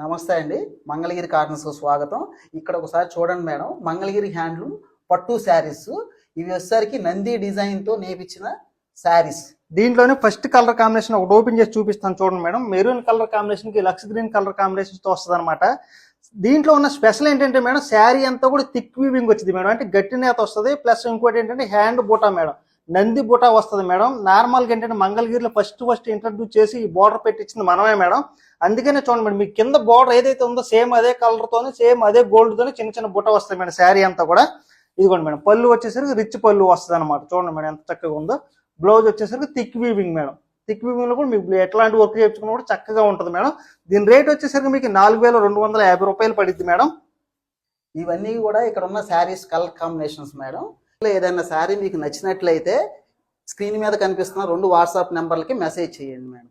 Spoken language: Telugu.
నమస్తే అండి. మంగళగిరి కార్నర్స్కు స్వాగతం. ఇక్కడ ఒకసారి చూడండి మేడం. మంగళగిరి హ్యాండ్లూమ్ పట్టు శారీస్. ఇవి వచ్చేసరికి నంది డిజైన్తో నేపించిన శారీస్. దీంట్లోనే ఫస్ట్ కలర్ కాంబినేషన్ ఒకటి ఓపెన్ చేసి చూపిస్తాను చూడండి మేడం. మెరూన్ కలర్ కాంబినేషన్కి లక్స్ గ్రీన్ కలర్ కాంబినేషన్తో వస్తుంది అనమాట దీంట్లో ఉన్న స్పెషల్ ఏంటంటే మేడం శారీ అంతా కూడా థిక్ వీవింగ్ వచ్చింది మేడం. అంటే గట్టి నేత వస్తుంది. ప్లస్ ఇంకోటి ఏంటంటే హ్యాండ్ బూటా మేడం. నంది బుట వస్తుంది మేడం. నార్మల్గా ఏంటంటే మంగళగిరిలో ఫస్ట్ ఫస్ట్ ఇంట్రడ్యూస్ చేసి ఈ బోర్డర్ పెట్టించింది మనమే మేడం. అందుకనే చూడండి మేడం మీ కింద బార్డర్ ఏదైతే ఉందో సేమ్ అదే కలర్తోనే సేమ్ అదే గోల్డ్తోనే చిన్న చిన్న బుట్ట వస్తాయి మేడం శారీ అంతా కూడా. ఇదిగోండి మేడం పళ్ళు వచ్చేసరికి రిచ్ పళ్ళు వస్తుంది అనమాట చూడండి మేడం ఎంత చక్కగా ఉందో. బ్లౌజ్ వచ్చేసరికి థిక్ వీవింగ్ మేడం. థిక్ వీవింగ్లో కూడా మీకు ఎట్లాంటి వర్క్ చేయించుకున్నా కూడా చక్కగా ఉంటుంది మేడం. దీని రేట్ వచ్చేసరికి మీకు నాలుగు వేల రెండు వందల యాభై రూపాయలు పడుద్ది మేడం. ఇవన్నీ కూడా ఇక్కడ ఉన్న శారీస్ కలర్ కాంబినేషన్స్ మేడం. ఏదైనా శారీ మీకు నచ్చినట్లయితే స్క్రీన్ మీద కనిపిస్తున్న రెండు వాట్సాప్ నెంబర్లకి మెసేజ్ చేయండి మేడం.